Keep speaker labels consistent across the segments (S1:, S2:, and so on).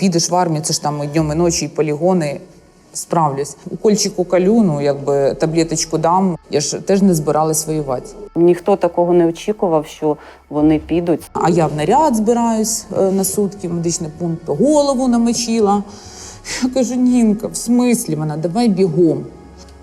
S1: підеш в армію, це ж там і днем і ночі, і полігони. Справлюсь. Укольчику калю, ну якби таблеточку дам. Я ж теж не збиралась воювати.
S2: Ніхто такого не очікував, що вони підуть.
S1: А я в наряд збираюсь е, на сутки, в медичний пункт, голову намочила. Я кажу, Нінка, в смислі вона, давай бігом.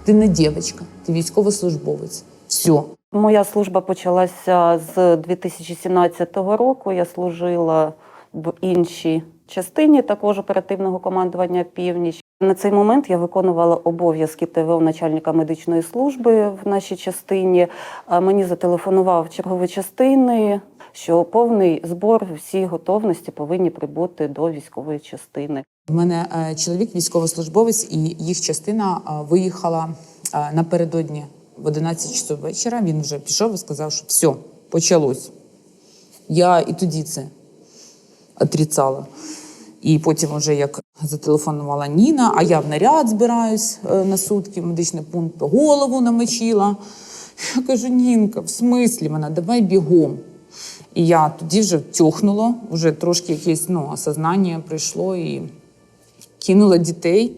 S1: Ти не дівчинка, ти військовослужбовець. Все.
S2: Моя служба почалася з 2017 року. Я служила в іншій частині також оперативного командування Північ. На цей момент я виконувала обов'язки ТВО начальника медичної служби в нашій частині. Мені зателефонував чергові частини, що повний збор всі готовності повинні прибути до військової частини.
S1: У мене е, чоловік військовослужбовець, і їх частина е, виїхала е, напередодні в 11 часов вечора. Він вже пішов і сказав, що все, почалось. Я і тоді це отрицала. І потім, вже як зателефонувала Ніна, а я в наряд збираюсь е, на сутки в медичний пункт, голову намочила. Я кажу, Нінка, в смислі вона, давай бігом. І я тоді вже тьохнула, вже трошки якесь ну, осознання прийшло і кинула дітей.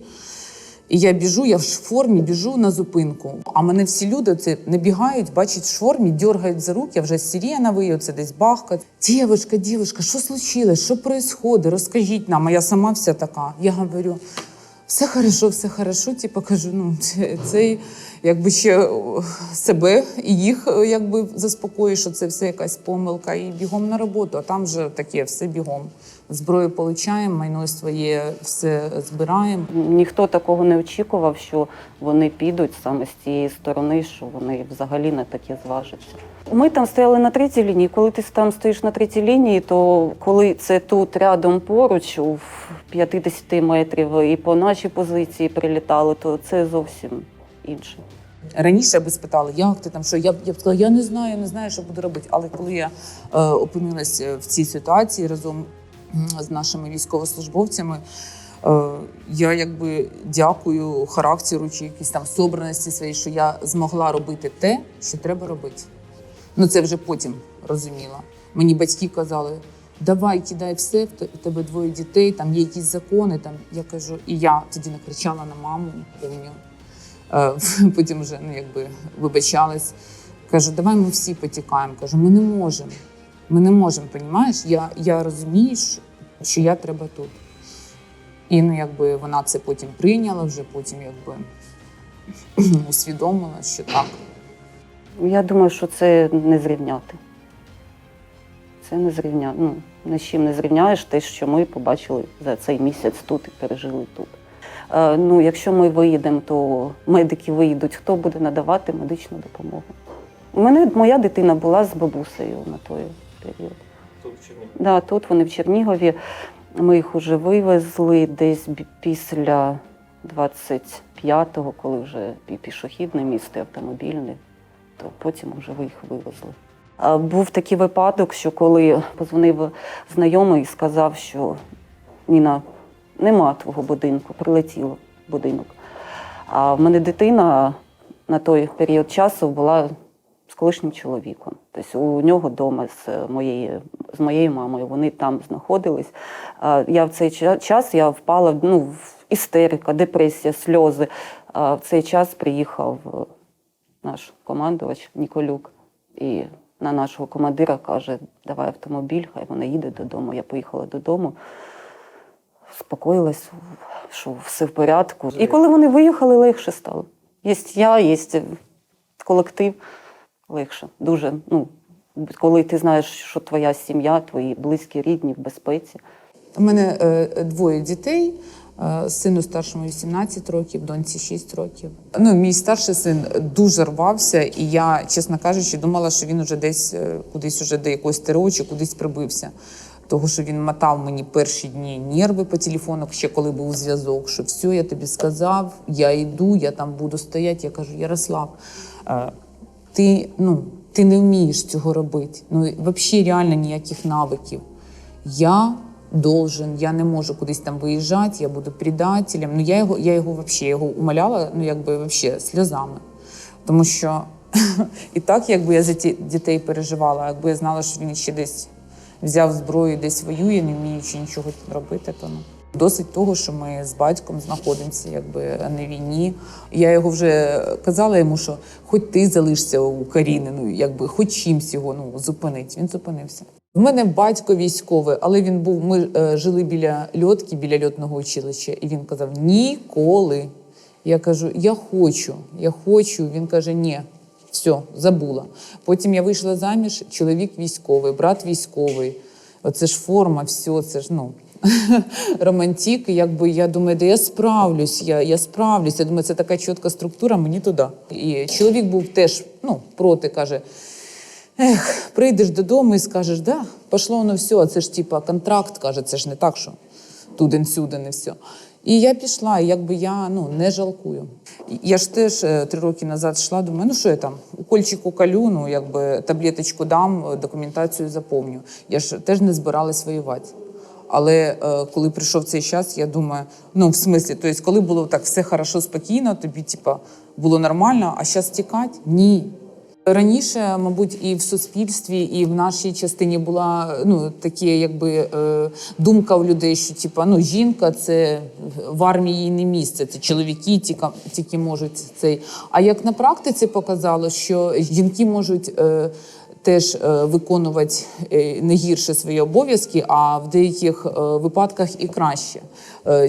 S1: І я біжу, я в формі біжу на зупинку. А мене всі люди це не бігають, бачать в формі, дергають за руки, я вже сирена виє, це десь бахкать. Дівушка, дівушка, що случилось? Що відбувається? Розкажіть нам. А я сама вся така. Я говорю, все хорошо, все хорошо. Типу кажу, ну це якби ще себе і їх е, якби заспокоює, що це все якась помилка, і бігом на роботу. А там вже таке, все бігом. Зброю получаємо, майно своє все збираємо.
S2: Ніхто такого не очікував, що вони підуть саме з цієї сторони, що вони взагалі на таке зважаться. Ми там стояли на третій лінії. Коли ти там стоїш на третій лінії, то коли це тут рядом поруч, у 50 метрів, і по нашій позиції прилітали, то це зовсім інше.
S1: Раніше би спитали, як ти там, що я б я б сказала, я не знаю, не знаю, що буду робити. Але коли я е, опинилася в цій ситуації разом з нашими військовослужбовцями, е, я якби дякую характеру чи якійсь там собраності своїй, що я змогла робити те, що треба робити. Ну це вже потім розуміла. Мені батьки казали. Давай, кидай все, в тебе двоє дітей, там є якісь закони. Там я кажу, і я тоді накричала на маму, пам'ятаю. Е, Потім вже ну, якби вибачалась. Кажу, давай ми всі потікаємо. Кажу, ми не можемо. Ми не можемо, понімаєш? Я, я розумію, що- я треба тут. І ну, якби вона це потім прийняла, вже потім якби усвідомила, що так.
S2: Я думаю, що це не зрівняти. Це не зрівняти. Ну, ні з чим не зрівняєш те, що ми побачили за цей місяць тут і пережили тут. Е, ну, якщо ми виїдемо, то медики виїдуть, хто буде надавати медичну допомогу? У мене моя дитина була з бабусею на період.
S3: Тут в Чернігові.
S2: Да, тут вони в Чернігові. Ми їх вже вивезли десь після 25-го, коли вже і пішохідне місто, і автомобільне, то потім вже ви їх вивезли. А Був такий випадок, що коли позвонив знайомий і сказав, що Ніна, нема твого будинку, прилетіло будинок. А в мене дитина на той період часу була колишнім чоловіком. Тобто у нього вдома з моєю, з моєю мамою. Вони там знаходились. Я в цей час я впала ну, в істерика, депресія, сльози. В цей час приїхав е, наш командувач Ніколюк і на нашого командира каже: давай автомобіль, хай вона їде додому. Я поїхала додому, спокоїлась, що все в порядку. І коли вони виїхали, легше стало. Є я, є колектив, легше. Дуже. Ну, коли ти знаєш, що твоя сім'я, твої близькі, рідні в безпеці.
S1: У мене е, двоє дітей. е, Сину старшому 18 років, доньці 6 років. Ну, мій старший син дуже рвався, і я, чесно кажучи, думала, що він уже десь е, кудись уже до якоїсь ТРО чи кудись прибився. Того, що він мотав мені перші дні нерви по телефону, ще коли був зв'язок, що все, я тобі сказав, я йду, я там буду стояти. Я кажу, Ярослав, е, ти, ну, ти не вмієш цього робити. Ну, взагалі реально ніяких навиків. Я должен, я не можу кудись там виїжджати, я буду предателем. Ну я його, я його вообще його умоляла, ну якби вообще сльозами. Тому що і так, якби я за ті дітей переживала, якби я знала, що він ще десь взяв зброю, десь воює, не вміючи нічого робити, то ну. Досить того, що ми з батьком знаходимося якби на війні. Я його вже казала йому, що хоч ти залишся у Каріни, ну якби хоч чимсь його ну зупинить. Він зупинився. В мене батько військовий, але він був. Ми е, жили біля льотки, біля льотного училища, і він казав: ніколи. Я кажу, я хочу, я хочу. Він каже, ні, все, забула. Потім я вийшла заміж, чоловік військовий, брат військовий. Оце ж форма, все, це ж ну. Романтик, якби я думаю, де я справлюсь, я, я справлюсь. Я думаю, це така чітка структура, мені туди. І чоловік був теж ну, проти, каже: Ех, прийдеш додому і скажеш, да, пішло воно все, а це ж типа контракт, каже, це ж не так, що туди-сюди, не все. І я пішла, і якби я ну, не жалкую. Я ж теж е, три роки назад йшла, думаю, ну що я там, укольчику калю, ну якби таблеточку дам, документацію заповню. Я ж теж не збиралась воювати. Але е, коли прийшов цей час, я думаю, ну в смислі, тобто, коли було так все хорошо, спокійно, тобі типа було нормально, а зараз тікати? Ні. Раніше, мабуть, і в суспільстві, і в нашій частині була ну такі, якби е, думка у людей, що типа ну жінка це в армії не місце, це чоловіки тільки, тільки можуть цей. А як на практиці показало, що жінки можуть. Теж е, виконувати е, не гірше свої обов'язки, а в деяких е, випадках і краще,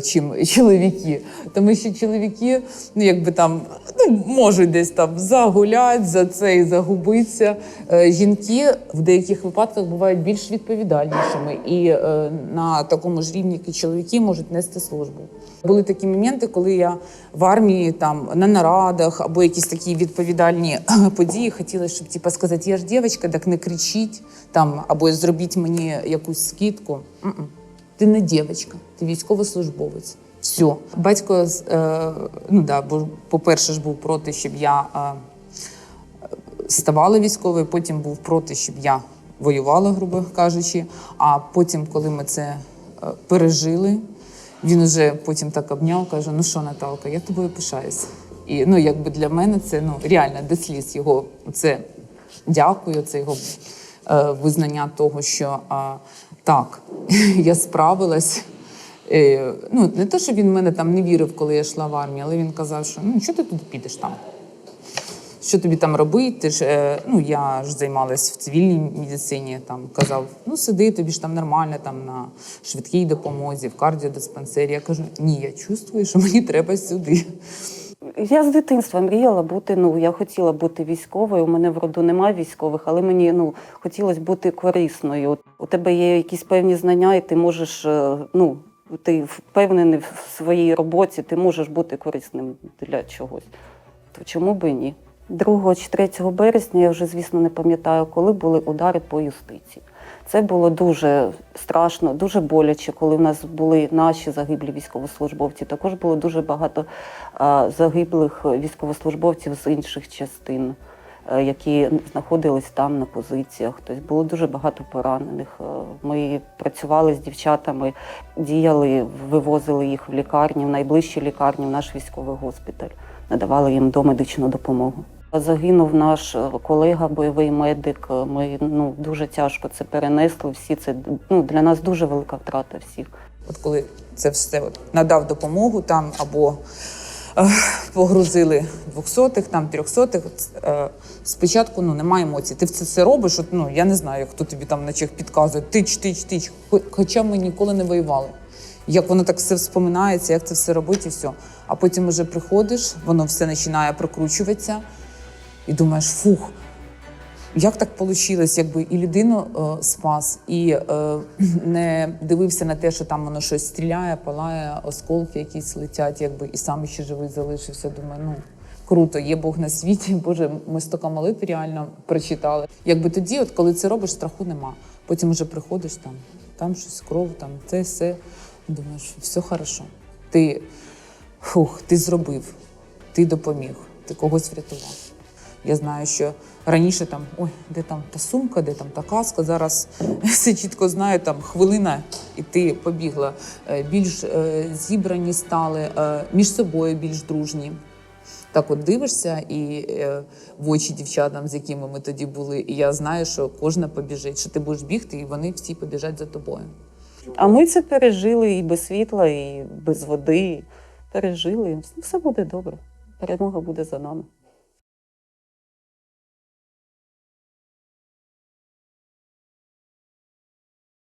S1: чим чоловіки. Тому що чоловіки, ну якби там ну, можуть десь там загулять, за це і загубитися. Е, Жінки в деяких випадках бувають більш відповідальнішими і е, на такому ж рівні, як і чоловіки, можуть нести службу. Були такі моменти, коли я в армії там на нарадах або якісь такі відповідальні події хотіла, щоб типу, сказати, я ж дівчинка, так не кричіть там, або зробіть мені якусь скидку. Ти не дівчинка, ти військовослужбовець. Все. Батько, е, ну да, бо, по-перше, ж був проти, щоб я е, ставала військовою, потім був проти, щоб я воювала, грубо кажучи. А потім, коли ми це е, пережили, він уже потім так обняв, каже: Ну що, Наталка, я тобою пишаюся. І ну, якби для мене це ну, реально до сліз його це дякую, це його е, визнання того, що е, так, я справилась. Е, ну, не те, що він мене там не вірив, коли я йшла в армію, але він казав, що ну що ти туди підеш там? Що тобі там робити? Ти ж, е, ну, я ж займалась в цивільній медицині, там казав, ну сиди, тобі ж там нормально, там на швидкій допомозі, в кардіодиспансері. Я кажу, ні, я чувствую, що мені треба сюди.
S2: Я з дитинства мріяла бути. Ну я хотіла бути військовою. У мене в роду немає військових, але мені ну хотілося бути корисною. У тебе є якісь певні знання, і ти можеш е, ну. Ти впевнений в своїй роботі, ти можеш бути корисним для чогось. То чому би ні? 2 чи 3 березня, я вже, звісно, не пам'ятаю, коли були удари по юстиції. Це було дуже страшно, дуже боляче, коли в нас були наші загиблі військовослужбовці. Також було дуже багато загиблих військовослужбовців з інших частин, які знаходились там на позиціях. Тобто було дуже багато поранених. Е, Ми працювали з дівчатами, діяли, вивозили їх в лікарні, в найближчі лікарні, в наш військовий госпіталь, надавали їм домедичну допомогу. Загинув наш е, колега, бойовий медик. Е, Ми ну дуже тяжко це перенесли. Всі це ну для нас дуже велика втрата всіх.
S1: От коли це все надав допомогу там або е, погрузили двохсотих, там трьохсотих. от, Е, спочатку ну, немає емоцій. Ти це все робиш, от, ну, я не знаю, хто тобі там на чих підказує, тич, тич, тич. Хоча ми ніколи не воювали. Як воно так все вспоминається, як це все робить, і все. А потім уже приходиш, воно все починає прокручуватися, і думаєш, фух, як так вийшло, якби і людину е, спас, і е, не дивився на те, що там воно щось стріляє, палає, осколки якісь летять, якби і сам ще живий залишився. Думаю, ну круто, є Бог на світі. Боже, ми стільки молитв реально прочитали. Якби тоді, от коли це робиш, страху нема. Потім вже приходиш там, там щось кров, там це все. Думаєш, все хорошо. Ти фух, ти зробив, ти допоміг, ти когось врятував. Я знаю, що раніше там ой, де там та сумка, де там та каска. Зараз все чітко знаю, там хвилина, і ти побігла. Е, Більш е, зібрані стали, е, між собою більш дружні. Так от дивишся і в очі дівчатам, з якими ми тоді були, і я знаю, що кожна побіжить, що ти будеш бігти, і вони всі побіжать за тобою.
S2: А ми це пережили і без світла, і без води. Пережили. Все буде добре. Перемога буде за нами.